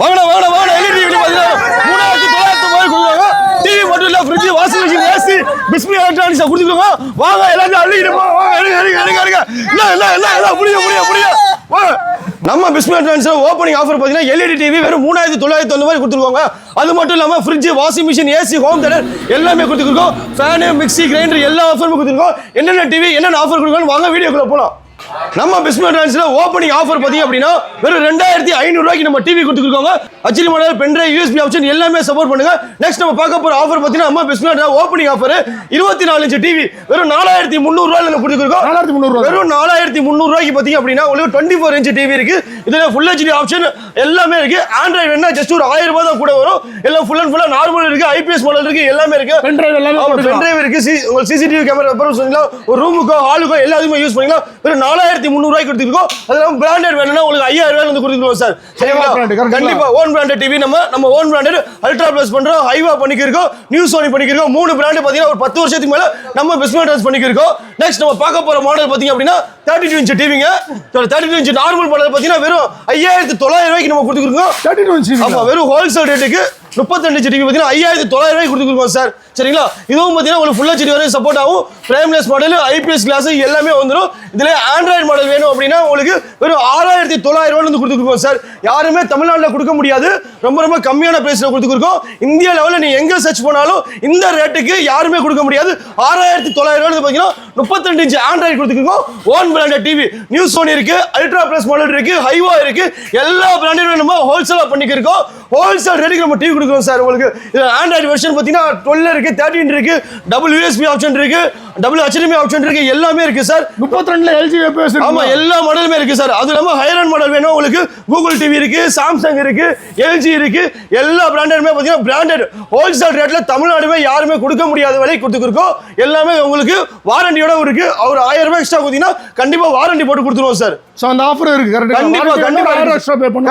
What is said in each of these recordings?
வாங்கடா வாங்கடா வாங்கடா. எல்இடி டிவி மூணாயிரத்தி தொள்ளாயிரத்தி ரூபாய் கொடுக்குறாங்க டிவி மட்டும் இல்லை fridge washing machine AC Bismi electronics கொடுத்துக்கோங்க. வாங்க எல்லாத்தையும் அள்ளிக்கிட்டு வாங்க எடுங்க எடுங்க எடுங்க எடுங்க. இல்லை இல்லை இல்லை இல்லை புரியுது புரியுது புரியுது. வாங்க. நம்ம பிஸ்மி எலக்ட்ரானிக்ஸ் ஓப்பனிங் ஆஃபர் பார்த்தீங்கன்னா எல்இடி டிவி வெறும் மூணாயிரத்தி தொள்ளாயிரத்தி தொண்ணூறு மாதிரி கொடுத்துருவாங்க அது மட்டும் இல்லாமல் fridge washing machine AC home theatre எல்லாமே கொடுத்துருக்கோம். ஃபேனு மிக்ஸி கிரைண்டர் எல்லா ஆஃபருமே கொடுத்துருக்கோம். என்னென்ன டிவி என்னென்ன ஆஃபர் கொடுக்கணும் வாங்க வீடியோக்குள்ளே போகலாம் நம்ம பிஸ்மி டான்ஸ்ல ஓப்பனிங் ஆஃபர் பார்த்தீங்க அப்படின்னா வெறும் ரெண்டாயிரத்தி ஐநூறுரூவாய்க்கு நம்ம TV கொடுத்துருக்கோங்க. HD model pen drive USB option எல்லாமே சப்போர்ட் பண்ணுங்க. நெக்ஸ்ட் நம்ம பார்க்க போற ஆஃபர் பார்த்தீங்கன்னா நம்ம பிஸ்மி ஓப்பனிங் ஆஃபர் இருபத்தி நாலு இன்ச்சு டிவி வெறும் நாலாயிரத்தி முந்நூறுரூவாயில் நம்ம கொடுத்துருக்கோம். நாலாயிரத்தி முந்நூறு வெறும் நாலாயிரத்தி முந்நூறுரூவாய்க்கு பார்த்தீங்க அப்படின்னா உங்களுக்கு டுவெண்ட்டி ஃபோர் இன்ச் டிவி இருக்கு. இதுல ஃபுல் ஹெச்டி ஆப்ஷன் எல்லாமே இருக்கு. ஆண்ட்ராய்டு என்ன ஜஸ்ட் ஒரு ஆயிரம் ரூபாய் தான் கூட வரும். எல்லாம் ஃபுல் அண்ட் ஃபுல்லா நார்மல் இருக்கு. ஐபிஎஸ் மாடல் இருக்கு. எல்லாமே இருக்கு. பென் டிரைவ் எல்லாமே. பென்ட்ரைவ் இருக்கு. சி உங்களுக்கு சிசிடிவி கேமரா ஒரு ரூமுக்கோ ஹாலுக்கோ எல்லாத்துக்குமே யூஸ் பண்ணிக்கலாம். வெறும் நாலாயிரத்தி முந்நூறுவாய்க்கு கொடுத்துருக்கோம் அது இல்லாமல் பிராண்டட் வேணும்னா உங்களுக்கு ஐயாயிரம் ரூபாய் வந்து கொடுத்துருக்கோம் சார். சரிங்களா? brand, correct கண்டிப்பா ஓன் பிராண்டட் டிவி நம்ம நம்ம ஓன் பிராண்டட் அல்ட்ரா பிளஸ் பண்றோம். ஹைவா பண்ணிக்கிருக்கோம். நியூ சோனி பண்ணிக்கிருக்கோம். மூணு பிராண்ட் பாத்தீங்கன்னா ஒரு பத்து வருஷத்துக்கு மேல நம்ம பிஸ்மெண்ட் பண்ணிக்கிருக்கோம். நெக்ஸ்ட் நம்ம பார்க்க போற மாடல் பாத்தீங்க அப்படின்னா thirty two inch டிவிங்க thirty two inch normal model பாத்தீங்கன்னா வெறும் ஐயாயிரத்தி தொள்ளாயிரம் ரூபாய்க்கு நம்ம கொடுத்துருக்கோம் தேர்ட்டி டூ இன்ச் ஆமா வெறும் ஹோல்சேல் ரேட்டுக்கு முப்பத்தெண்டு செடிக்கு பார்த்தீங்கன்னா ஐயாயிரத்தி தொள்ளாயிரம் ரூபாய் கொடுத்துருக்கோம் சார். சரிங்களா? இதுவும் பார்த்தீங்கன்னா உங்களுக்கு ஃபுல்லாக செடி வரையும் சப்போர்ட் ஆகும். ஃப்ரேம்லெஸ் மாடல் ஐபிஎஸ் கிளாஸ் எல்லாமே வந்துடும் இதில் ஆண்ட்ராய்டு மாடல் வேணும் அப்படின்னா உங்களுக்கு வெறும் ஆறாயிரத்தி தொள்ளாயிரம் ரூபாய்லேருந்து கொடுத்துருக்கோம் சார். யாருமே தமிழ்நாட்டில் கொடுக்க முடியாது. ரொம்ப ரொம்ப கம்மியான பிரைஸ்ல கொடுத்துருக்கோம். இந்தியா லெவலில் நீ எங்கே சர்ச் பண்ணாலும் இந்த ரேட்டுக்கு யாருமே கொடுக்க முடியாது. ஆறாயிரத்தி தொள்ளாயிரம் ரூபாய் பார்த்தீங்கன்னா முப்பத்திரெண்டு இன்ச்சு ஆண்ட்ராய்டு கொடுத்துருக்கோம். Own branded TV news Sony இருக்குது அல்ட்ரா பிளஸ் மாடல் இருக்குது ஹைவா இருக்குது எல்லா பிராண்டும் நம்ம ஹோல்சேலாக பண்ணிக்கிருக்கோம். ஹோல்சேல் ரேட்டுக்கு நம்ம டிவி கொடுக்குறோம் சார் உங்களுக்கு. இது ஆண்ட்ராய்டு வெர்ஷன் பார்த்தீங்கன்னா டுவெல் இருக்கு தேர்ட்டின் இருக்கு டபுள் யூஎஸ்பி ஆப்ஷன் இருக்கு டபுள் HDMI ஆப்ஷன் இருக்கு எல்லாமே இருக்கு சார். முப்பத்தி ரெண்டுல எல்ஜி வெப்பஸ் ஆமா எல்லா மாடலுமே இருக்கு சார். அது இல்லாம ஹைரன் மாடல் வேணும் உங்களுக்கு. கூகுள் டிவி இருக்கு சாம்சங் இருக்கு எல்ஜி இருக்கு. எல்லா பிராண்டடுமே பார்த்தீங்கன்னா பிராண்டட் ஹோல்சேல் ரேட்ல தமிழ்நாடுமே யாருமே கொடுக்க முடியாத விலை கொடுத்துருக்கோம் எல்லாமே உங்களுக்கு வாரண்டியோட இருக்கு. அவர் ஆயிரம் ரூபாய் எக்ஸ்ட்ரா கொடுத்தீங்கன்னா கண்டிப்பா வாரண்டி போட்டு கொடுத்துருவோம் சார். ஸோ அந்த ஆஃபர் இருக்கு. கண்டிப்பா கண்டிப்பா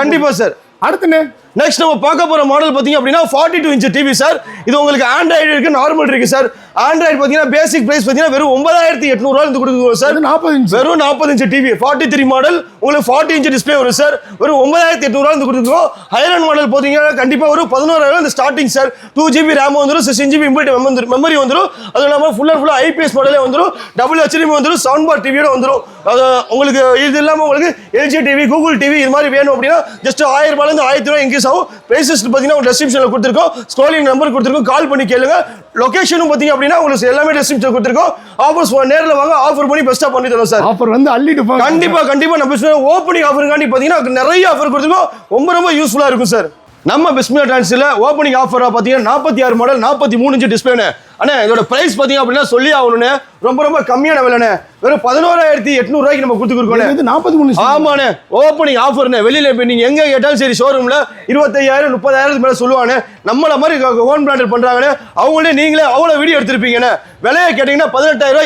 கண்டிப்பா சார். அடுத்துண்ணே நெக்ஸ்ட் நம்ம பார்க்க போற மாடல் பாத்தீங்க அப்படின்னா forty two inch TV sir இது உங்களுக்கு ஆண்ட்ராய்டு இருக்கு நார்மல் இருக்கு சார் ஆண்ட்ராய்டு பாத்தீங்கன்னா பேசிக் பிரைஸ் பாத்தீங்கன்னா வெறும் ஒன்பதாயிரத்தி எட்நூறுவா இருந்து கொடுக்குறோம் சார் நாற்பது இன்ச் வெறும் நாற்பது inch TV forty three model உங்களுக்கு ஃபார்ட்டி இன்ச் டிஸ்பிளே வரும் சார் வெறும் ஒன்பதாயிரத்தி எட்நூறுவா இருந்து கொடுத்துருக்கோம் ஹைரன் மாடல் பார்த்தீங்கன்னா கண்டிப்பாக ஒரு பதினோராயிரம் இந்த starting sir two GB RAM வந்துடும் சிக்ஸ்டின் ஜிபி இம்பிளிட் மெமரி வந்துடும் அது இல்லாமல் ஃபுல் அண்ட் ஃபுல்லாக ஐபிஎஸ் மாடலே வந்துடும் டபுள் ஹெச்டிஎம் வந்துடும் சவுண்ட் பார் டிவியோட வந்துடும் அது உங்களுக்கு இது இல்லாமல் உங்களுக்கு எல்ஜி டிவி கூகுள் டிவி இது மாதிரி வேணும் அப்படின்னா ஜஸ்ட் ஆயிரம் ரூபாயிலேருந்து ஆயிரத்தி ரூபாய் இன்க்ரீஸ் ஆகும் ப்ரைஸஸ் பார்த்தீங்கன்னா டெஸ்கிரிப்ஷனில் கொடுத்துருக்கோம். ஸ்க்ரோலிங் நம்பர் கொடுத்துருக்கோம். கால் பண்ணி கேளுங்க. லொகேஷனும் பார்த்தீங்க அப்படின்னா உங்களுக்கு எல்லாமே டெஸ்கிரிப்ஷன் கொடுத்துருக்கோம். ஆஃபர்ஸ் நேரில் வாங்க. ஆஃபர் பண்ணி பெஸ்ட்டாக பண்ணி தரோம் சார் ஆஃபர் வந்து அள்ளிட்டு போங்க. கண்டிப்பா கண்டிப்பா. நம்ம ஓப்பனிங் ஆஃபருக்காண்டி பாத்தீங்கன்னா நிறைய ஆஃபர் கொடுத்துருக்கோம். ரொம்ப ரொம்ப யூஸ்ஃபுல்லா இருக்கும் சார் நம்ம பிஸ்மியா டான்ஸ்ல ஓப்பனிங் ஆஃபரா பாத்தீங்கன்னா நாற்பத்தி ஆறு மாடல் நாற்பத்தி மூணு இன்ச்சு டிஸ்பிளேனே அண்ணே இதோட பிரைஸ் பாத்தீங்க அப்படின்னா சொல்லி ஆகணும்னே ரொம்ப ரொம்ப கம்மியான விலைண்ணே. வெறும் பதினோராயிரத்தி எட்நூறுவாய்க்கு நம்ம கொடுத்துருக்கோம் இது நாற்பத்தி மூணு. ஆமாண்ணே. ஓப்பனிங் ஆஃபர்ண்ணே வெளியில இப்போ நீங்க எங்க கேட்டாலும் சரி ஷோரூம்ல இருபத்தையாயிரம் முப்பதாயிரத்துக்கு மேல சொல்லுவானே நம்மள மாதிரி ஓன் பிராண்டட் பண்றாங்கண்ணே. அவங்களே நீங்களே அவ்வளவு வீடியோ எடுத்திருப்பீங்கண்ணே. விலையை கேட்டீங்கன்னா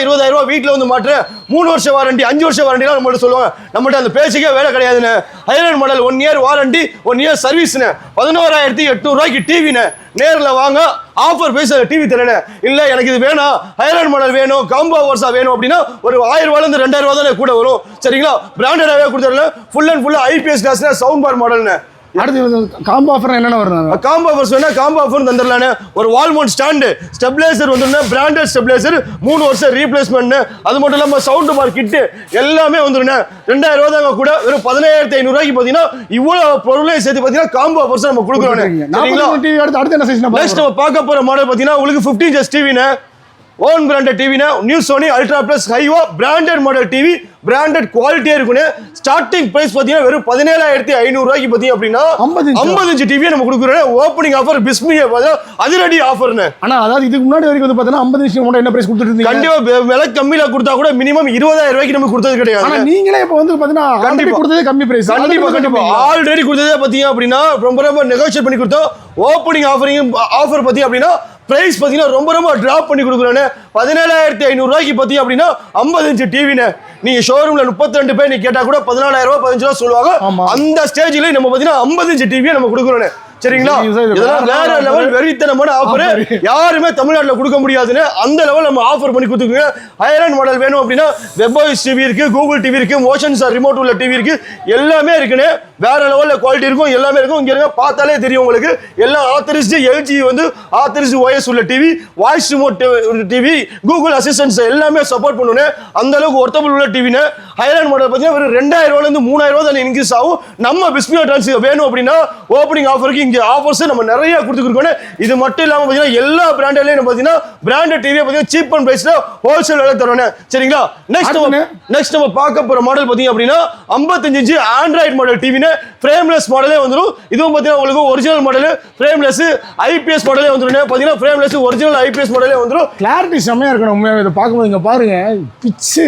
இருபதாயிரம் ரூபாய் வீட்டில் வந்து மாட்டுறேன் மூணு வருஷம் வாரண்டி அஞ்சு வருஷம் வாரண்டிலாம் நம்மள்ட்ட சொல்லுவாங்க. நம்மள்ட்ட அந்த பேச்சுக்கே வேலை கிடையாதுண்ணே. ஹைரன் model one year warranty one year சர்வீஸ்ண்ணே பதினோராயிரத்தி எட்நூறுவாய்க்கு டிவிண்ணே நேரில் வாங்க. ஆஃபர் பேச டிவி தரேனே இல்லை எனக்கு இது வேணும். ஹைரன் மாடல் வேணும் காம்போ வர்ஸா வேணும் அப்படின்னா ஒரு ஆயிரம் ரூபாயிலிருந்து ரெண்டாயிரம் ரூபா தானே கூட வரும். சரிங்களா? பிராண்டடாகவே கொடுத்துருல ஃபுல் அண்ட் ஃபுல்லாக ஐபிஎஸ் கிளாஸ்ல சவுண்ட் பார் மாடல்னு அடுத்து காம்போ ஆஃபர் என்னென்ன வரும் காம்போ ஆஃபர்ஸ் வேணா காம்போ ஆஃபர் தந்துடலானே. ஒரு வால்மோட் ஸ்டாண்டு ஸ்டெபிளைசர் வந்துருந்தா பிராண்டட் ஸ்டெபிளைசர் மூணு வருஷம் ரீப்ளேஸ்மெண்ட் அது மட்டும் இல்லாம சவுண்ட் பார் கிட்டு எல்லாமே வந்துருண்ணே ரெண்டாயிரம் தாங்க கூட வெறும் பதினாயிரத்தி ஐநூறுரூவாய்க்கு பார்த்தீங்கன்னா இவ்வளவு பொருளையும் சேர்த்து பார்த்தீங்கன்னா காம்போ ஆஃபர்ஸ் நம்ம கொடுக்குறோம் டிவி அடுத்து அடுத்து என்ன சைஸ் நம்ம பார்க்க போற மாடல் பார்த்தீங்கன்னா உங்களுக்கு ஃபிஃப்டீன் ஜஸ்ட் டிவினா ஓன் பிராண்டட் டிவினா நியூ சோனி அல்ட்ரா பிளஸ் ஹைவா பிராண்டட் மாடல் டிவி பிராண்டட் குவாலிட்டியா இருக்குன்னு ஸ்டார்டிங் பிரைஸ் பார்த்தீங்கன்னா வெறும் பதினேழாயிரத்தி ஐநூறு ரூபாய்க்கு பார்த்தீங்க அப்படின்னா 50 inch. ஐம்பது இன்ச்சு டிவியை நம்ம கொடுக்குறோம். ஓப்பனிங் ஆஃபர் பிஸ்மியை பார்த்தா அதிரடி ஆஃபர்னு ஆனா அதாவது இதுக்கு முன்னாடி வரைக்கும் வந்து பார்த்தீங்கன்னா ஐம்பது நிமிஷம் மட்டும் என்ன பிரைஸ் கொடுத்துட்டு இருந்தீங்க? கண்டிப்பா வெ- விலை கம்மியில கொடுத்தா கூட மினிமம் இருபதாயிரம் ரூபாய்க்கு நம்ம கொடுத்தது கிடையாது. நீங்களே இப்போ வந்து பாத்தீங்கன்னா கண்டிப்பா. கண்டிப்பா. கொடுத்ததே கம்மி பிரைஸ் கண்டிப்பா கண்டிப்பா. ஆல்ரெடி கொடுத்ததே பாத்தீங்க அப்படின்னா ரொம்ப ரொம்ப நெகோஷியேட் பண்ணி கொடுத்தோம். ஓப்பனிங் ஆஃபரிங் ஆஃபர் பத்தி அப்படின்னா பிரைஸ் பாத்தீங்கன்னா ரொம்ப ரொம்ப டிராப் பண்ணி கொடுக்குறோன்னு பதினேழாயிரத்தி ஐநூறு ரூபாய்க்கு பார்த்தீங்க அப்படின்னா ஐம்பது இன்ச்சு டிவின்னு நீங்க ஷோரூம்ல முப்பத்தி ரெண்டு பேர் நீ கேட்டா கூட பதினாலாயிரம் ரூபாய் பதினஞ்சு ரூபா சொல்லுவாங்க. அந்த ஸ்டேஜ்ல நம்ம பார்த்தீங்கன்னா ஐம்பது இன்ச்சு டிவியை நம்ம கொடுக்குறோம் சரிங்களா? இது இது இதெல்லாம் வேற லெவல் வெறித்தனமான ஆஃபர். யாருமே தமிழ்நாட்டுல கொடுக்க முடியாதுன்னு அந்த லெவல் நம்ம ஆஃபர் பண்ணி கொடுத்துருக்கோங்க ஹையர் மாடல் வேணும் அப்படின்னா வெப்வாய்ஸ் டிவி இருக்கு கூகுள் டிவி இருக்கு மோஷன் சார் ரிமோட் உள்ள டிவி இருக்கு. எல்லாமே இருக்குன்னு வேற லெவல்ல குவாலிட்டி இருக்கும் எல்லாமே இருக்கும். இங்க இருக்க பார்த்தாலே தெரியும் உங்களுக்கு. எல்லாம் ஆத்தரிஸ்டு எல்ஜி வந்து ஆத்தரிஸ்டு OS உள்ள TV voice remote TV Google assistance எல்லாமே சப்போர்ட் பண்ணுன்னு அந்த அளவுக்கு ஒர்த்தபிள் உள்ள டிவின்னு ஹையர் மாடல் பார்த்தீங்கன்னா வெறும் ரெண்டாயிரம் ரூபாயில இருந்து மூணாயிரம் ரூபாய் தான் இன்க்ரீஸ் ஆகும். நம்ம பிஸ்மியா ட்ரான்ஸ் வேணும் அப்படின்னா ஓப்பனிங் ஆஃபருக்கு இங்க ஆஃபர்ஸ் நம்ம நிறைய கொடுத்துருக்கோம் இது மட்டும் இல்லாம பார்த்தீங்கன்னா எல்லா பிராண்ட்லயும் பார்த்தீங்கன்னா பிராண்டட் டிவியை பார்த்தீங்கன்னா சீப் அண்ட் பிரைஸ்ல ஹோல்சேல் விலை தரோம் சரிங்களா? நெக்ஸ்ட்? நெக்ஸ்ட் நம்ம பார்க்க போற மாடல் பார்த்தீங்க அப்படின்னா 55 இன்ச்சு ஆண்ட்ராய்டு மாடல் டிவின்னு ஃப்ரேம்லெஸ் மாடலே வந்துடும் இதுவும் பார்த்தீங்கன்னா உங்களுக்கு ஒரிஜினல் மாடல் ஃப்ரேம்லெஸ் ஐபிஎஸ் மாடலே வந்துடும் பார்த்தீங்கன்னா ஃப்ரேம்லெஸ் ஒரிஜினல் ஐபிஎஸ் மாடலே வந்துடும் கிளாரிட்டி செம்மையா இருக்கணும் உண்மையாவே. இதை பார்க்கும்போது இங்க பாருங்க. பிச்சு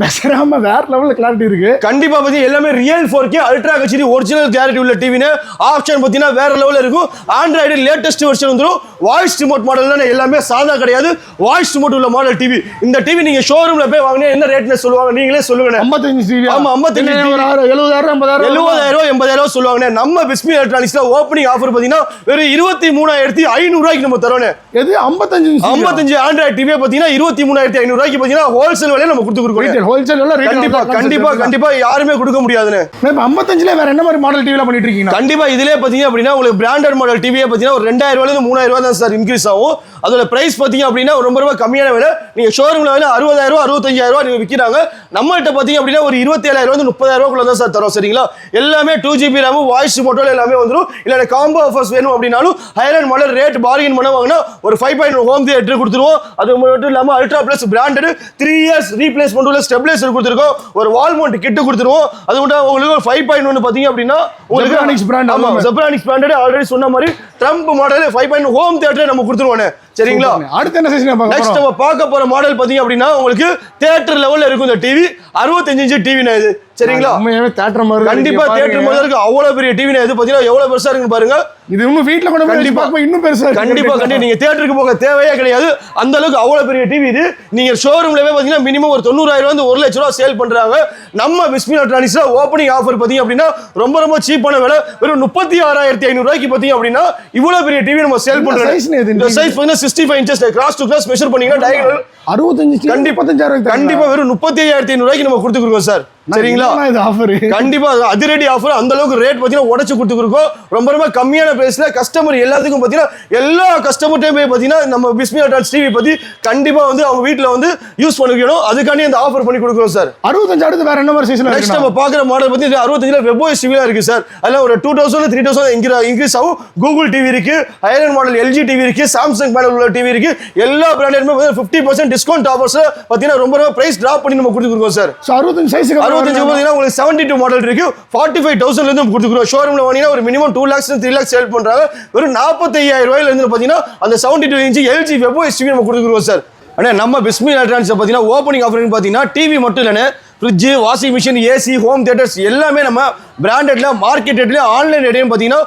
பேசாம வேற லெவல்ல கிளாரிட்டி இருக்கு. கண்டிப்பா பாத்தீங்க எல்லாமே real four K ultra HD original clarity உள்ள டிவின்னு ஆப்ஷன் பார்த்தீங்கன்னா வேற லெவலில் இருக்கும். ஆண்ட்ராய்டு லேட்டஸ்ட் வெர்ஷன் வந்துடும் வாய்ஸ் ரிமோட் மாடல் எல்லாமே சாதா கிடையாது. வாய்ஸ் ரிமோட் உள்ள மாடல் டிவி இந்த டிவி நீங்க ஷோரூம்ல போய் வாங்கினா என்ன ரேட்னு சொல்லுவாங்க? நீங்களே சொல்லுங்க ஐம்பத்தஞ்சு டிவி ஆமா, 55 TV. ஒரு ஆறு எழுபதாயிரம் எண்பதாயிரம் எழுபதாயிரம் எண்பதாயிரம் சொல்லுவாங்க நம்ம பிஸ்மி எலக்ட்ரானிக்ஸ்ல ஓப்பனிங் ஆஃபர் பாத்தீங்கன்னா வெறும் இருபத்தி மூணாயிரத்தி ஐநூறு ரூபாய்க்கு நம்ம தரோம் எது? ஐம்பத்தஞ்சு ஐம்பத்தஞ்சு ஆண்ட்ராய்டு டிவியை பாத்தீங்கன்னா இருபத்தி மூணாயிரத்தி ஐநூறு ரூபாய்க்கு பாத்தீங்கன்னா ஹோல்சேல் விலையில நம்ம கொடுத்து கொடுக்குறோம் ரீட்டைல் ஹோல்சேல் எல்லாம் கண்டிப்பா கண்டிப்பா கண்டிப்பா யாருமே கொடுக்க முடியாதுன்னு இப்போ ஐம்பத்தஞ்சுல வேற என்ன மாதிரி மாடல் டிவில பண்ணிட்டு இருக்கீங்க? கண்டிப்பா இதுலயே பாத்தீங்க அப்படின்னா உங்களுக்கு பிராண்டட் மாடல் டிவியே பாத்தீங்கன்னா ஒரு மூணாயிரம் ரூபாய் தான் சார் இன்க்ரீஸ் ஆகும். அதோட பிரைஸ் பாத்தீங்க அப்படின்னா ரொம்ப ரொம்ப கம்மியான விலை. நீங்க ஷோரூம்ல வேலை அறுபதாயிரம் ரூபாய் அறுபத்தஞ்சாயிரம் ரூபாய் நீங்க விற்கிறாங்க நம்மகிட்ட பாத்தீங்க அப்படின்னா ஒரு இருபத்தி ஏழாயிரம் வந்து முப்பதாயிரம் ரூபாய்க்குள்ள தான் சார் தரோம் சரிங்களா? எல்லாமே two GB RAM voice moto எல்லாமே வந்துடும் இல்ல காம்போ ஆஃபர்ஸ் வேணும் அப்படின்னாலும் ஹையர் மாடல் ரேட் பார்கின் பண்ண வாங்கினா ஒரு ஃபைவ் பாயிண்ட் ஹோம் தியேட்டர் கொடுத்துருவோம். அது மட்டும் இல்லாம ultra plus branded three years replacement உள்ள ஸ்டெபிலைசர் கொடுத்துருக்கோம். ஒரு வால் மவுண்ட் கிட்டு கொடுத்துருவோம். அது மட்டும் உங்களுக்கு ஃபைவ் பாயிண்ட் ஒன்று பாத்தீங்க அப்படின்னா Zebronics brand ஆமா எல்லாமே. ஜெப்ரானிக்ஸ் பிராண்டட் ஆல்ரெடி சொன்ன மாதிரி Trump model five point home theatre நம்ம கொடுத்துருவோம் சரிங்களா? அடுத்து என்ன பார்க்க நெக்ஸ்ட் நம்ம பார்க்க போற மாடல் பாத்தீங்க அப்படின்னா உங்களுக்கு தியேட்டர் லெவல்ல இருக்கும் இந்த டிவி அறுபத்தஞ்சு இன்ச்சு டிவினா இது. சரிங்களா? உண்மையாவே தேட்டர் மாதிரி. கண்டிப்பா. தியேட்டர் முதல்ல இருக்கு. அவ்வளவு பெரிய டிவினா இது பாத்தீங்கன்னா எவ்வளவு பெருசா இருக்குன்னு பாருங்க. இது இன்னும் போய் வச்சு கண்டிப்பா. இன்னும் பெருசா. கண்டிப்பா கண்டிப்பா. நீங்க தியேட்டருக்கு போக தேவையே கிடையாது. அந்த அளவுக்கு அவ்வளவு பெரிய டிவி இது. நீங்க ஷோரூம்லவே பாத்தீங்கன்னா மினிமம் ஒரு தொண்ணூறாயிரம் வந்து ஒரு லட்ச ரூபா சேல் பண்றாங்க. நம்ம பிஸ்மி எலக்ட்ரானிக்ஸ்ல ஓப்பனிங் ஆஃபர் பாத்தீங்க அப்படின்னா ரொம்ப ரொம்ப சீப்பான விலை. வெறும் முப்பத்தி ஆறாயிரத்தி ஐநூறு ரூபாய்க்கு பாத்தீங்க அப்படின்னா இவ்வளவு பெரிய டிவி நம்ம சேல் பண்றோம்? இந்த சைஸ் பாத்தீங்கன்னா sixty five inches cross to cross measure பண்ணீங்கன்னா டயகனல் அறுபத்தஞ்சு கண்டிப்பா கண்டிப்பா வெறும் முப்பத்தி ஐயாயிரத்தி ஐநூறு ரூபாய்க்கு நம்ம கொடுத்துருக்கோம் சார் சரிங்களா? ஆஃபர் கண்டிப்பா அது அதிரடி ஆஃபர் அந்த அளவுக்கு ரேட் பாத்தீங்கன்னா உடைச்சு கொடுத்துருக்கோம். ரொம்ப ரொம்ப கம்மியான பிரைஸ்ல கஸ்டமர் எல்லாத்துக்கும் பாத்தீங்கன்னா எல்லா கஸ்டமர்ட்டையும் போய் பாத்தீங்கன்னா நம்ம பிஸ்மி டாட் டிவி பத்தி கண்டிப்பா வந்து அவங்க வீட்ல வந்து யூஸ் பண்ணிக்கணும். அதுக்காண்டி அந்த ஆஃபர் பண்ணி கொடுக்குறோம் சார் அறுபத்தஞ்சு அடுத்து வேற என்ன மாதிரி சைஸ்ல நெக்ஸ்ட் நம்ம பாக்குற மாடல் பத்தி அறுபத்தஞ்சுல வெப்ஓஎஸ் டிவியா இருக்கு சார் அதுல ஒரு two thousand three thousand increase ஆகும். கூகுள் டிவி இருக்கு ஐரன் மாடல் எல்ஜி டிவி இருக்கு சாம்சங் மாடல் உள்ள டிவி இருக்கு. எல்லா பிராண்டுமே ஃபிஃப்டி பர்சன்ட் டிஸ்கவுண்ட் ஆஃபர்ஸ் பாத்தீங்கன்னா ரொம்ப ரொம்ப பிரைஸ் டிராப் பண்ணி நம்ம கொடுத்துருக்கோம் சார் அறுபத்தஞ்சு சைஸுக்கு அறுபத்தஞ்சு பார்த்தீங்கன்னா உங்களுக்கு செவன்டி டூ மாடல் இருக்கு. ஃபார்ட்டி ஃபைவ் தௌசண்ட்ல இருந்து கொடுத்துருக்கோம் ஷோரூம்ல வாங்கினா ஒரு minimum two lakhs three lakhs sale பண்றாங்க. வெறும் நாற்பத்தையாயிரம் ரூபாயில இருந்து பார்த்தீங்கன்னா அந்த செவன்டி டூ இன்ச்சு எல்ஜி வெப்போ எஸ்டிவி நம்ம கொடுத்துருக்கோம் சார் அண்ணா நம்ம பிஸ்மி எலக்ட்ரானிக்ஸ் பார்த்தீங்கன்னா ஓப்பனிங் ஆஃபர்னு பார்த்தீங்கன்னா டிவி மட்டும் இல்லைன்னு fridge washing machine AC home theatres எல்லாமே நம்ம பிராண்டட்ல மார்க்கெட் ரேட்ல ஆன்லைன் ரேட்லையும் பார்த்தீங்கன்னா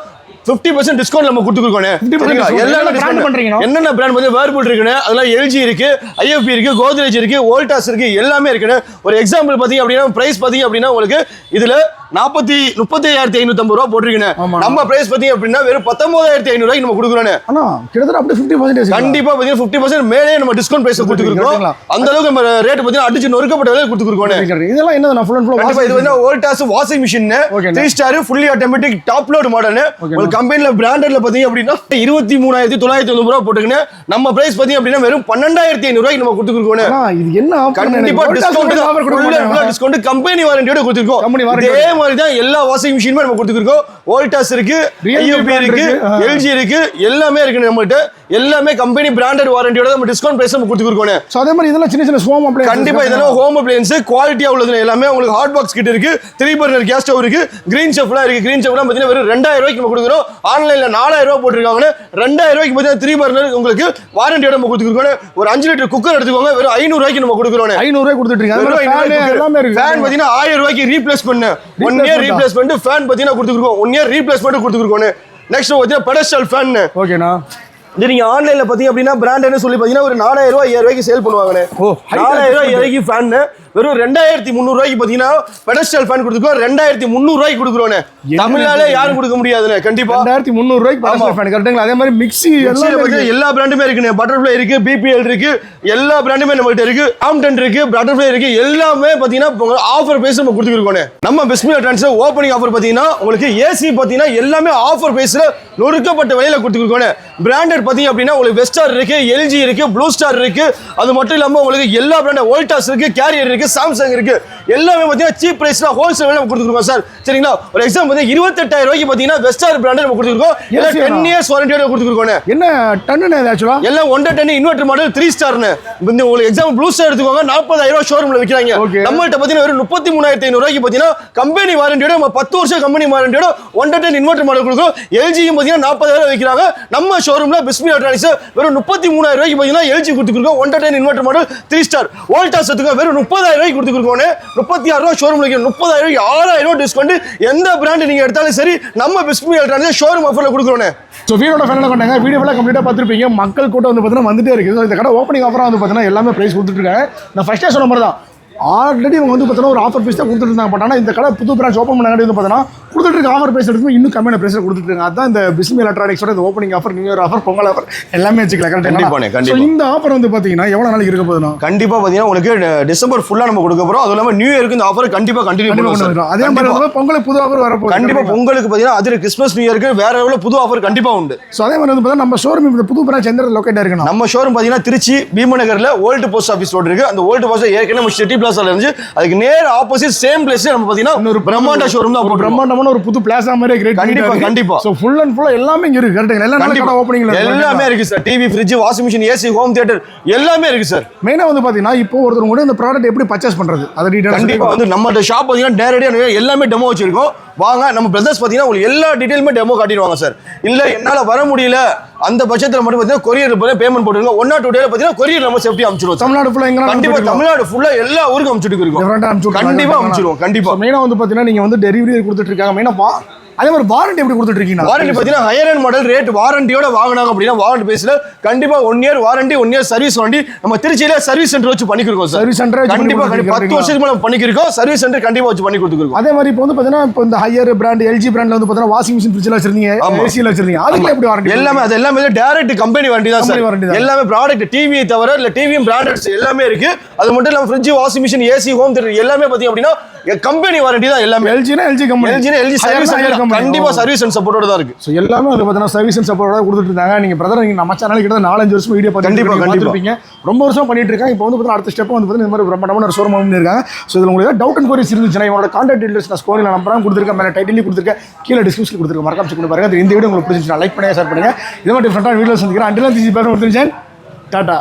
ஃபிஃப்டி பர்சன்ட் டிஸ்கவுண்ட் நம்ம கொடுத்துருக்கோம் 50% discount. எல்லாமே பண்றீங்க? என்னென்ன பிராண்ட் வந்து வேர்புல் இருக்குன்னு அதெல்லாம் எல்ஜி இருக்கு ஐஎஃப்பி இருக்கு கோத்ரேஜ் இருக்கு வோல்டாஸ் இருக்கு எல்லாமே இருக்குன்னு. ஒரு எக்ஸாம்பிள் பாத்தீங்க அப்படின்னா பிரைஸ் பாத்தீங்க அப்படின்னா உங்களுக்கு இதுல நாற்பத்தி முப்பத்தி ஐயாயிரத்தி ஐநூத்தி ரூபா போட்டிருக்கீங்க. நம்ம பிரைஸ் பாத்தீங்க அப்படின்னா வெறும் பத்தொன்பதாயிரத்தி ஐநூறு ரூபாய்க்கு நம்ம கொடுக்குறோம் ஆனா கிட்டத்தட்ட அப்படியே ஃபிஃப்டி பர்சன்டேஜ் கண்டிப்பா பாத்தீங்கன்னா ஃபிஃப்டி பர்சன்ட் மேலே நம்ம டிஸ்கவுண்ட் பிரைஸ் கொடுத்துருக்கோம்? அந்த அளவுக்கு நம்ம ரேட் பாத்தீங்கன்னா அடிச்சு நொறுக்கப்பட்ட விலை கொடுத்துருக்கோம் இதெல்லாம் என்ன ஃபுல் அண்ட் கண்டிப்பா இது ஃபுல் வந்து Voltas washing machine three star fully automatic top load model ஒரு கம்பெனில பிராண்டட்ல பாத்தீங்க அப்படின்னா இருபத்தி மூணாயிரத்தி தொள்ளாயிரத்தி தொண்ணூறு ரூபா போட்டுக்கின்னு நம்ம பிரைஸ் பாத்தீங்க அப்படின்னா வெறும் பன்னெண்டாயிரத்தி ஐநூறு ரூபாய்க்கு நம்ம கொடுத்துருக்கோம் இது என்ன கண்டிப்பா டிஸ்கவுண்ட். டிஸ்கவுண்ட் கம்பெனி வாரண்டியோட கொடுத்துருக்கோம். இதே மாதிரி தான் எல்லா வாஷிங் மிஷினுமே நம்ம கொடுத்துருக்கோம். வோல்டாஸ் இருக்கு brand இருக்கு. எல்ஜி இருக்கு எல்லாமே இருக்கு நம்மகிட்ட எல்லாமே கம்பெனி பிராண்டட் வாரண்டியோட நம்ம டிஸ்கவுண்ட் பிரைஸ் நம்ம கொடுத்துருக்கோம் So அதே மாதிரி இதெல்லாம் சின்ன சின்ன ஸ்வாம் அப்படியே கண்டிப்பா இதெல்லாம் ஹோம் அப்ளையன்ஸ் குவாலிட்டியா உள்ளது எல்லாமே உங்களுக்கு ஹாட் பாக்ஸ் கிட்ட இருக்கு த்ரீ பர்னர் கேஸ் ஸ்டவ் இருக்கு கிரீன் செஃப்லாம் இருக்கு. கிரீன் செஃப்லாம் பாத்தீங்கன்னா வெறும் ரெண்டாயிரம் ரூபாய்க்கு நம்ம கொடுக்குறோம். ஆன்லைன்ல நாலாயிரம் ரூபாய் போட்டிருக்காங்க ரெண்டாயிரம் ரூபாய்க்கு பாத்தீங்கன்னா த்ரீ பர்னர் உங்களுக்கு வாரண்டியோட நம்ம கொடுத்துருக்கோம் ஒரு அஞ்சு லிட்டர் குக்கர் எடுத்துக்கோங்க. வெறும் ஐநூறு ரூபாய்க்கு நம்ம கொடுக்குறோம் ஐநூறு ரூபாய் கொடுத்துட்டு இருக்காங்க. ஃபேன் பாத்தீங்கன்னா ஆயிரம் ரூபாய்க்கு ரீப்ளேஸ் பண்ணு. ஒன் இயர் Replacement-ஆ? ரீப்ளேஸ்மெண்ட் ஃபேன் பாத்தீங்கன்னா கொடுத்துருக்கோம். ஒன் இயர் ரீப்ளேஸ்மெண்ட் கொடுத்துருக்கோம் நெக்ஸ்ட் பாத்தீங்கன்னா பெடஸ்டல் ஃபேன் ஓகேண்ணா. இது நீங்க ஆன்லைன்ல பாத்தீங்க அப்படின்னா பிராண்ட்னு சொல்லி பாத்தீங்கன்னா ஒரு நாலாயிரம் ரூபாய் ஐயாயிரம் ரூபாய்க்கு சேல் பண்ணுவாங்கண்ணே. நாலாயிரம் ரூபாய் இறக்கி ஃபேன் வெறும் ரெண்டாயிரத்தி முந்நூறு ரூபாய்க்கு பாத்தீங்கன்னா பெடஸ்டல் ஃபேன் கொடுத்துருக்கோம். ரெண்டாயிரத்தி முந்நூறு ரூபாய்க்கு கொடுக்குறோண்ணே தமிழ்நாளே யாரும் கொடுக்க முடியாதுண்ணே கண்டிப்பா. ரெண்டாயிரத்தி முந்நூறு ரூபாய்க்கு ஆமா. ஃபேன் கரெக்டுங்களா அதே மாதிரி பாத்தீங்கன்னா எல்லா பிராண்டுமே இருக்குண்ணே பட்டர்ஃப்ளை இருக்கு பிபிஎல் இருக்கு எல்லா பிராண்டுமே நம்மகிட்ட இருக்கு. ஆம்டன் இருக்கு பட்டர்ஃப்ளை இருக்கு எல்லாமே பாத்தீங்கன்னா ஆஃபர் பேஸ் நம்ம கொடுத்துருக்கோம் நம்ம பிஸ்மிலா ட்ரான்ஸ் ஓப்பனிங் ஆஃபர் பாத்தீங்கன்னா உங்களுக்கு ஏசி பாத்தீங்கன்னா எல்லாமே ஆஃபர் பேஸ்ல நொறுக்கப்பட்ட விலையில கொடுத்துருக்கோம் பிராண்டட் பாத்தீங்க அப்படின்னா உங்களுக்கு வெஸ்டார் இருக்கு எல்ஜி இருக்கு ப்ளூ ஸ்டார் இருக்கு. அது மட்டும் இல்லாம உங்களுக்கு எல்லா பிராண்ட் வோல்டாஸ் இருக்கு கேரியர் இருக்கு சாம்சங் இருக்கு. எல்லாமே பாத்தீங்கன்னா சீப் பிரைஸ்ல ஹோல்சேல் நம்ம கொடுத்துருக்கோம் சார். சரிங்களா? ஒரு எக்ஸாம் வந்து இருபத்தெட்டாயிரம் ரூபாய்க்கு பாத்தீங்கன்னா வெஸ்டார் பிராண்ட் நம்ம கொடுத்துருக்கோம். Yes, ten. இயர்ஸ் வாரண்டியோட கொடுத்துருக்கோம் என்ன டன்னு ஆக்சுவலா எல்லாம் ஒன்றரை டன் இன்வெர்டர் மாடல் த்ரீ ஸ்டார்னு இந்த உங்களுக்கு எக்ஸாம்பிள் ப்ளூ ஸ்டார் எடுத்துக்கோங்க நாற்பதாயிரம் ரூபாய் ஷோரூம்ல விற்கிறாங்க. நம்மள்ட்ட பார்த்தீங்கன்னா வெறும் முப்பத்தி மூணாயிரத்தி ஐநூறு ரூபாய்க்கு பார்த்தீங்கன்னா கம்பெனி வாரண்டியோட நம்ம பத்து வருஷம் கம்பெனி வாரண்டியோட ஒன்றரை டன் இன்வெர்டர் மாடல் கொடுக்கும் எல்ஜியும் பார்த்தீங்கன்னா நாற்பதாயிரம் விற்கிறாங்க நம்ம ஷோரூம்ல பிஸ்மி எலக்ட்ரானிக்ஸ் வெறும் முப்பத்தி மூணாயிரம் ரூபாய்க்கு பார்த்தீங்கன்னா எல்ஜி கொடுத்துருக்கோம் ஒன்றரை ton inverter model three star Voltas எடுத்துக்கோ வெறும் முப்பதாயிரம் ரூபாய்க்கு கொடுத்துருக்கோம் முப்பத்தி ஆறு ரூபா ஷோரூம் வைக்கணும் முப்பதாயிரம் ரூபாய் ஆறாயிரம் ரூபாய் டிஸ்கவுண்ட் எந்த பிராண்ட் நீங்க எடுத்தாலும் சரி நம்ம பிஸ்மி எலக்ட்ரானிக்ஸ் ஷோரூம் ஆஃபர்ல கொடுக்கணும் ஸோ வீடியோட ஃபேனில் கொண்டாங்க. வீடியோ ஃபுல்லாக கம்ப்ளீட்டாக பார்த்துருப்பீங்க. மக்கள் கூட்டம் வந்து பார்த்தீங்கன்னா வந்துட்டே இருக்குது ஸோ இந்த கடை ஓப்பனிங் ஆஃபராக வந்து பார்த்தீங்கன்னா எல்லாமே ப்ரைஸ் கொடுத்துட்ருக்காங்க நான் ஃபஸ்ட்டே சொன்ன மாதிரி தான். ஆல்ரெடி இவங்க வந்து பார்த்தீங்கன்னா ஒரு ஆஃபர் ப்ரைஸ் தான் கொடுத்துட்டு இருந்தாங்க. பட் ஆனால் இந்த கடை புது பிரான்ச் ஓப்பன் பண்ணாங்க வந்து பார்த்தீங்கன்னா கொடுத்துட்டு ஆஃபர் ப்ரைஸ் எடுத்து இன்னும் கம்மியான ப்ரைஸில் கொடுத்துருக்காங்க அதான் இந்த பிஸ்மி எலக்ட்ரானிக்ஸோட இந்த opening offer new year offer Pongal offer எல்லாமே வச்சுக்கலாம். கண்டிப்பாண்ணே, கரெக்டாக கண்டிப்பா. ஸோ இந்த ஆஃபர் வந்து பார்த்தீங்கன்னா எவ்வளோ நாளைக்கு இருக்க போதுனா கண்டிப்பா பாத்தீங்கன்னா உங்களுக்கு டிசம்பர் ஃபுல்லா நம்ம கொடுக்க போறோம். அதுவும் இல்லாம நியூ இயருக்கு இந்த ஆஃபர் கண்டிப்பா கண்டினியூ கண்டிப்பாக பண்ணுவோம். அதே மாதிரி பொங்கலுக்கு புது ஆஃபர் வரப்போகுது. கண்டிப்பா பொங்கலுக்கு பாத்தீங்கன்னா அது கிறிஸ்மஸ் நியூ இயருக்கு வேற லெவலில் புது ஆஃபர் கண்டிப்பா உண்டு. ஸோ அதே மாதிரி வந்து பார்த்தீங்கன்னா நம்ம ஷோரூம் இந்த புது பிரான்ச் எந்த லொக்கேட்டாக இருக்கணும் நம்ம ஷோரூம் பாத்தீங்கன்னா திருச்சி பீமநகர்ல ஓல்டு போஸ்ட் ஆஃபீஸ் ரோடு இருக்கு. அந்த ஓல்டு போஸ்ட் ஏற்கனவே நம்ம சிட்டி பிளாஸ்ல இருந்துச்சு அதுக்கு நேர் ஆப்போசிட் சேம் பிளேஸ் நம்ம பாத்தீங்கன்னா இன்னொரு பிரம்மாண்ட ஷோரூம் தான் ஒரு. பிரம்மாண்டமான ஒரு புது பிளாசா மாதிரி கிரியேட் கண்டிப்பா, கண்டிப்பா. ஸோ ஃபுல் அண்ட் ஃபுல்லா எல்லாமே இங்க இருக்கு. கரெக்ட்டுங்க எல்லா கண்டிப்பா. கடை ஓப்பனிங்ல எல்லாமே இருக்கு sir TV fridge washing machine AC home theatre எல்லாமே இருக்கு சார் மெயினா வந்து பாத்தீங்கன்னா இப்போ ஒருத்தர் கூட இந்த ப்ராடக்ட் எப்படி பர்ச்சேஸ் பண்றது? அதை கண்டிப்பா. டீடைல்ஸ் வந்து நம்ம ஷாப் பாத்தீங்கன்னா நேரடியா எல்லாமே டெமோ வச்சிருக்கோம். வாங்க நம்ம பிரதர்ஸ் பாத்தீங்கன்னா உங்களுக்கு எல்லா டீடைலுமே டெமோ காட்டிடுவாங்க சார் இல்ல என்னால வர முடியல. அந்த பட்சத்துல மட்டும் பாத்தீங்கன்னா கொரியர் பேமெண்ட் போட்டுருங்க ஒன் ஆர் டூ டேல பாத்தீங்கன்னா கொரியர் நம்ம சேஃப்டி அனுப்பிச்சிருவோம் sir. தமிழ்நாடு ஃபுல்லா எங்க கண்டிப்பா தமிழ்நாடு ஃபுல்லா எல்லா ஊருக்கும் அனுப்பிச்சுட்டு இருக்கோம். கண்டிப்பா அனுப்பிச்சிருவோம் கண்டிப்பா. மெயினா வந்து பாத்தீங்கன்னா நீங்க வந்து டெலிவரி கொடுத்துட்டு இருக்காங்க. மெயினா அதே மாதிரி வாரண்டி எப்படி கொடுத்துட்டு இருக்கீங்க? வாரண்டி பாத்தீங்கன்னா ஹையர் அண்ட் மாடல் ரேட் வாரண்டியோட வாங்கினாங்க அப்படின்னா வாரண்டி பேஸ்ல கண்டிப்பா one year warranty one year service warranty நம்ம திருச்சியில சர்வீஸ் சென்டர் வச்சு பண்ணிக்கிறோம் சார். Service center வச்சு கண்டிப்பா பண்ணி கண்டிப்பா பத்து. வருஷத்துக்கு மேல பண்ணிக்கிறோம் சர்வீஸ் சென்டர் கண்டிப்பா வச்சு பண்ணி கொடுத்துருக்கோம் அதே மாதிரி இப்போ வந்து பாத்தீங்கன்னா இப்போ இந்த ஹையர் பிராண்ட் எல்ஜி பிராண்ட்ல வந்து பாத்தீங்கன்னா வாஷிங் மிஷின் ஃப்ரிட்ஜ்ல வச்சிருந்தீங்க. ஏசியில் வச்சிருந்தீங்க அதுக்கு எப்படி வாரண்டி எல்லாமே அது எல்லாமே டைரக்ட் கம்பெனி வாரண்டி தான் சார். தான். எல்லாமே ப்ராடக்ட் டிவி தவிர இல்ல டிவியும் பிராண்டட்ஸ் எல்லாமே இருக்கு. அது மட்டும் இல்லாம fridge washing machine AC home theatre எல்லாமே பாத்தீங்க அப்படின்னா கம்பெனி வாரண்டி தான் எல்லாமே. எல்ஜினா LG company LG LG service கண்டிப்பா சர்வீஸ் அண்ட் சப்போர்ட்டோட தான் இருக்கு. ஸோ எல்லாமே வந்து பார்த்தீங்கன்னா சர்வீஸ் அண்ட் சப்போர்ட்டோட கொடுத்துட்டு இருந்தாங்க நீங்கள் பிரதர் நீங்கள் நம்ம சேனல் கிட்ட நாலஞ்சு வருஷம் வீடியோ கண்டிப்பா, கண்டிப்பா. ரொம்ப வருஷம் பண்ணிட்டு இருக்காங்க. இப்போ வந்து பார்த்தீங்கன்னா அடுத்த ஸ்டெப் வந்து பார்த்தீங்கன்னா இந்த மாதிரி பிரம்மாண்டமான ஒரு ஷோரூம் இருக்காங்க ஸோ இதில் உங்களுக்கு டவுட் அண்ட் கோரிஸ் இருந்துச்சுன்னா இவங்களோட கான்டாக்ட் டீடைல்ஸ் நான் ஸ்கோரில் நம்பராக கொடுத்துருக்கேன் மேலே டைட்டிலையும் கொடுத்துருக்கேன். கீழே டிஸ்கிரிப்ஷன் கொடுத்துருக்கேன். மறக்காம செக் பண்ணி பாருங்க. அது இந்த வீடியோ உங்களுக்கு பிடிச்சிருந்துச்சு லைக் பண்ணுங்க ஷேர் பண்ணுங்க. இது மாதிரி டிஃப்ரெண்டான வீடியோ சந்திக்கிறேன். அண்டிலாம் திசி பேர் முடிஞ்சிருச்சேன் டாட்டா